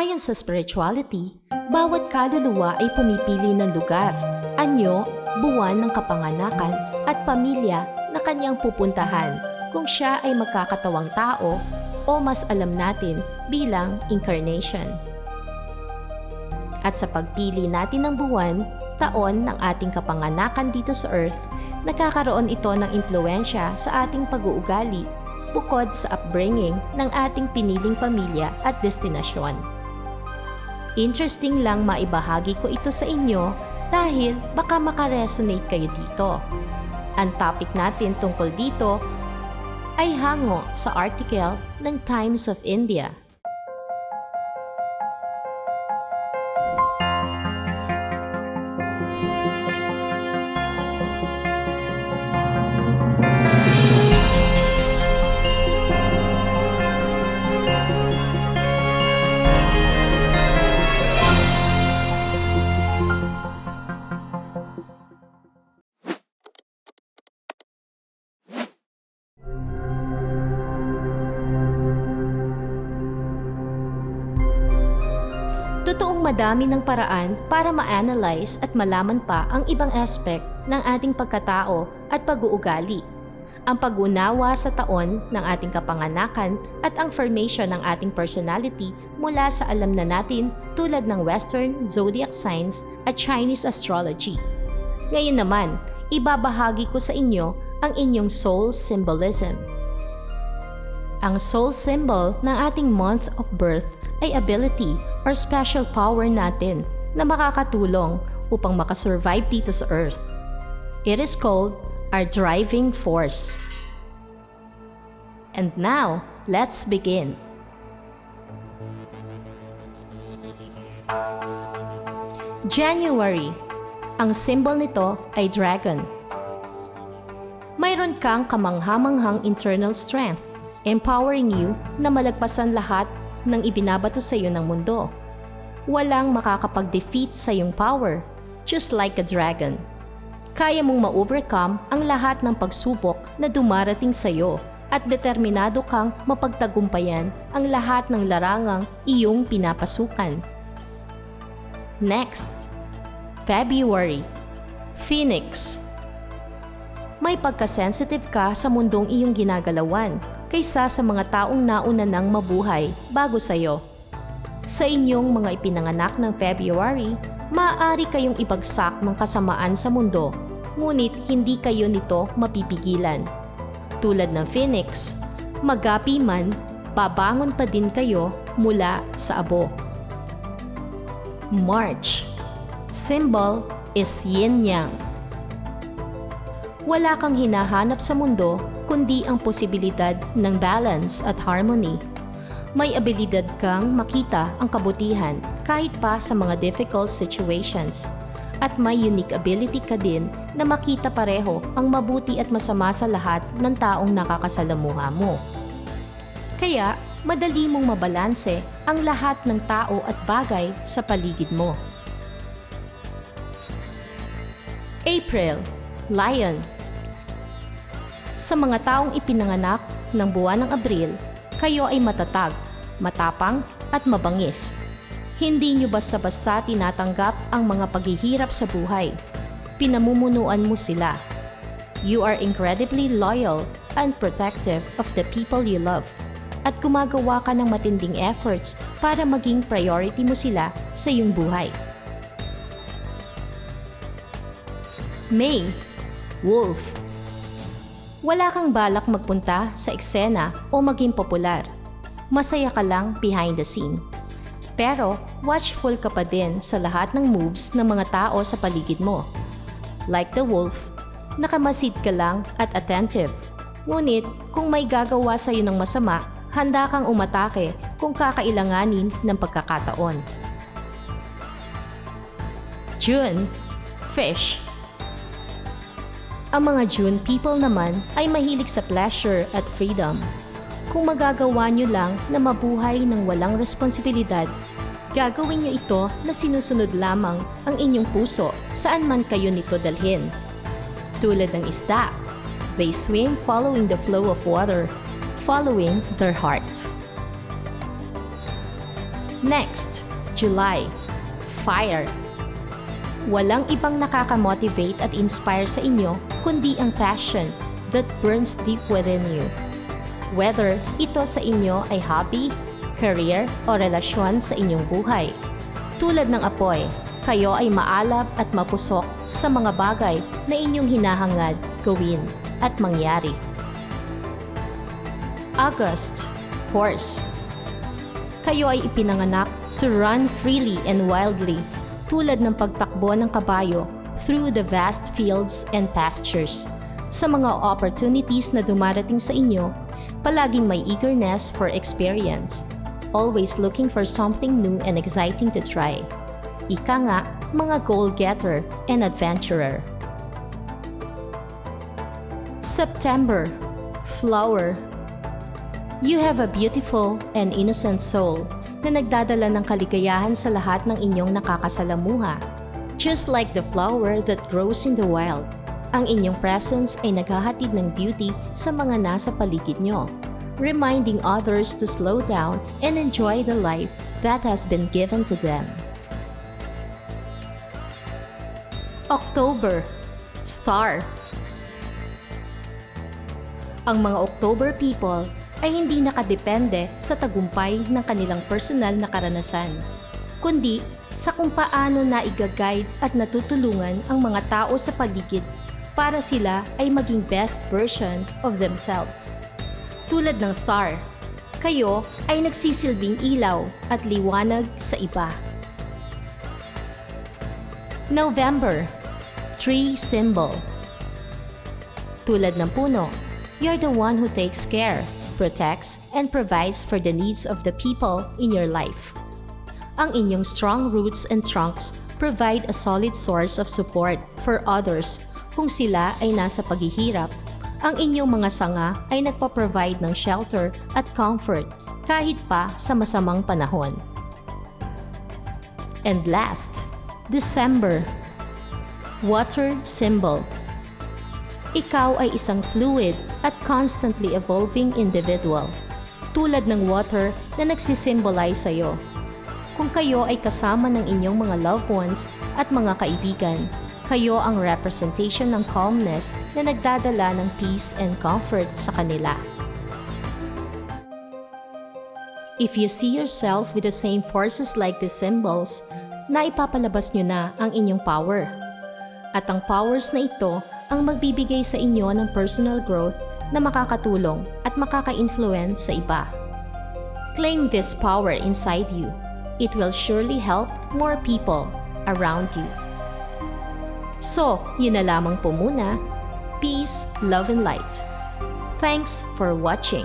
Ayon sa spirituality, bawat kaluluwa ay pumipili ng lugar, anyo, buwan ng kapanganakan at pamilya na kanyang pupuntahan kung siya ay magkakatawang tao o mas alam natin bilang incarnation. At sa pagpili natin ng buwan, taon ng ating kapanganakan dito sa Earth, nakakaroon ito ng impluensya sa ating pag-uugali bukod sa upbringing ng ating piniling pamilya at destinasyon. Interesting lang maibahagi ko ito sa inyo dahil baka makaresonate kayo dito. Ang topic natin tungkol dito ay hango sa article ng Times of India. Totoong madami ng paraan para ma-analyze at malaman pa ang ibang aspect ng ating pagkatao at pag-uugali. Ang pag-unawa sa taon ng ating kapanganakan at ang formation ng ating personality mula sa alam na natin tulad ng Western zodiac signs at Chinese astrology. Ngayon naman, ibabahagi ko sa inyo ang inyong soul symbolism. Ang soul symbol ng ating month of birth ay ability or special power natin na makakatulong upang makasurvive dito sa Earth. It is called our driving force. And now, let's begin. January. Ang symbol nito ay dragon. Mayroon kang kamanghamanghang internal strength, empowering you na malagpasan lahat ng ibinabato sa iyo ng mundo. Walang makakapag-defeat sa iyong power, just like a dragon. Kaya mong ma-overcome ang lahat ng pagsubok na dumarating sa iyo at determinado kang mapagtagumpayan ang lahat ng larangang iyong pinapasukan. Next, February Phoenix May pagkasensitive ka sa mundong iyong ginagalawan kaysa sa mga taong nauna nang mabuhay bago sa iyo. Sa inyong mga ipinanganak ng February, maaari kayong ibagsak ng kasamaan sa mundo, ngunit hindi kayo nito mapipigilan. Tulad ng Phoenix, magapi man, babangon pa din kayo mula sa abo. March Symbol is yin-yang. Wala kang hinahanap sa mundo kundi ang posibilidad ng balance at harmony. May abilidad kang makita ang kabutihan kahit pa sa mga difficult situations. At may unique ability ka din na makita pareho ang mabuti at masama sa lahat ng taong nakakasalamuha mo. Kaya, madali mong mabalanse ang lahat ng tao at bagay sa paligid mo. April, Lion sa mga taong ipinanganak ng buwan ng Abril, kayo ay matatag, matapang at mabangis. Hindi nyo basta-basta tinatanggap ang mga paghihirap sa buhay. Pinamumunuan mo sila. You are incredibly loyal and protective of the people you love. At gumagawa ka ng matinding efforts para maging priority mo sila sa iyong buhay. May Wolf wala kang balak magpunta sa eksena o maging popular. Masaya ka lang behind the scene. Pero watchful ka pa din sa lahat ng moves ng mga tao sa paligid mo. Like the wolf, nakamasid ka lang at attentive. Ngunit kung may gagawa sa iyo ng masama, handa kang umatake kung kakailanganin ng pagkakataon. June, Fish ang mga June people naman ay mahilig sa pleasure at freedom. Kung magagawa nyo lang na mabuhay ng walang responsibilidad, gagawin nyo ito na sinusunod lamang ang inyong puso saan man kayo nito dalhin. Tulad ng isda, they swim following the flow of water, following their heart. Next, July. Fire. Walang ibang nakakamotivate at inspire sa inyo kundi ang passion that burns deep within you. Whether ito sa inyo ay hobby, career, o relasyon sa inyong buhay. Tulad ng apoy, kayo ay maalab at mapusok sa mga bagay na inyong hinahangad, gawin, at mangyari. August, Horse. Kayo ay ipinanganak to run freely and wildly, tulad ng pagtakbo ng kabayo through the vast fields and pastures. Sa mga opportunities na dumarating sa inyo, palaging may eagerness for experience, always looking for something new and exciting to try. Ika nga, mga goal-getter and adventurer. September, Flower. You have a beautiful and innocent soul na nagdadala ng kaligayahan sa lahat ng inyong nakakasalamuha. Just like the flower that grows in the wild, ang inyong presence ay naghahatid ng beauty sa mga nasa paligid nyo, reminding others to slow down and enjoy the life that has been given to them. October Star Ang mga October people ay hindi nakadepende sa tagumpay ng kanilang personal na karanasan, kundi sa kung paano na guide at natutulungan ang mga tao sa paligid para sila ay maging best version of themselves. Tulad ng star, kayo ay nagsisilbing ilaw at liwanag sa iba. November Tree Symbol Tulad ng puno, you're the one who takes care, protects, and provides for the needs of the people in your life. Ang inyong strong roots and trunks provide a solid source of support for others kung sila ay nasa paghihirap. Ang inyong mga sanga ay nagpa-provide ng shelter at comfort kahit pa sa masamang panahon. And last, December. Water Symbol Ikaw ay isang fluid at constantly evolving individual. Tulad ng water na nagsisimbolize sa'yo. Kung kayo ay kasama ng inyong mga loved ones at mga kaibigan, kayo ang representation ng calmness na nagdadala ng peace and comfort sa kanila. If you see yourself with the same forces like these symbols, na ipapalabas nyo na ang inyong power. At ang powers na ito ang magbibigay sa inyo ng personal growth na makakatulong at makaka-influence sa iba. Claim this power inside you. It will surely help more people around you. So, yun na lamang po muna. Peace, love, and light. Thanks for watching.